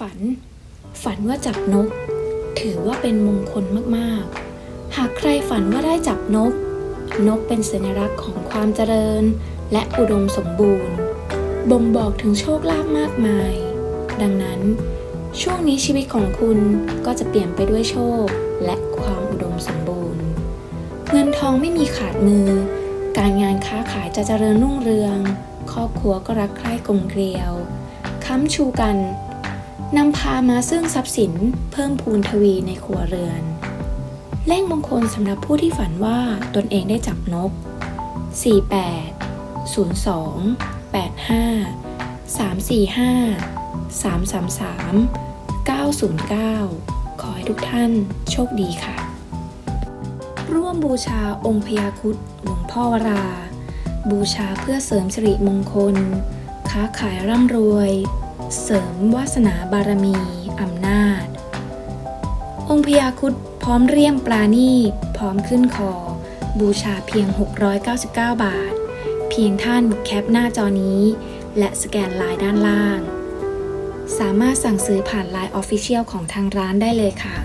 ฝัน ฝันว่าจับนก ถือว่าเป็นมงคลมากๆ หากใครฝันว่าได้จับนก นกเป็นสัญลักษณ์ของความเจริญ และอุดมสมบูรณ์ บ่งบอกถึงโชคลาภมากมาย ดังนั้น ช่วงนี้ชีวิตของคุณก็จะเปลี่ยนไปด้วยโชค และความอุดมสมบูรณ์ เงินทองไม่มีขาดมือ การงานค้าขายจะเจริญรุ่งเรือง ครอบครัวก็รักใคร่กลมเกลียวค้ำชูกัน นำพามาซึ่งทรัพย์สินเพิ่มพูนทวีในครัวเรือน เลขมงคลสำหรับผู้ที่ฝันว่าตนเองได้จับนก 48 02 85 345 333 909 ขอให้ทุกท่านโชคดีค่ะ ร่วมบูชาองค์พญาครุดหลวงพ่อวรา บูชาเพื่อเสริมสิริมงคล ค้าขายร่ำรวย เสริมวาสนาบารมีอำนาจ องค์พญาคุดพร้อมเรียมปลาณีพร้อมขึ้นคอ บูชาเพียง 699 บาท เพียงท่านแคปหน้าจอนี้ และสแกนลายด้านล่าง สามารถสั่งซื้อผ่านไลน์ออฟฟิเชียลของทางร้านได้เลยค่ะ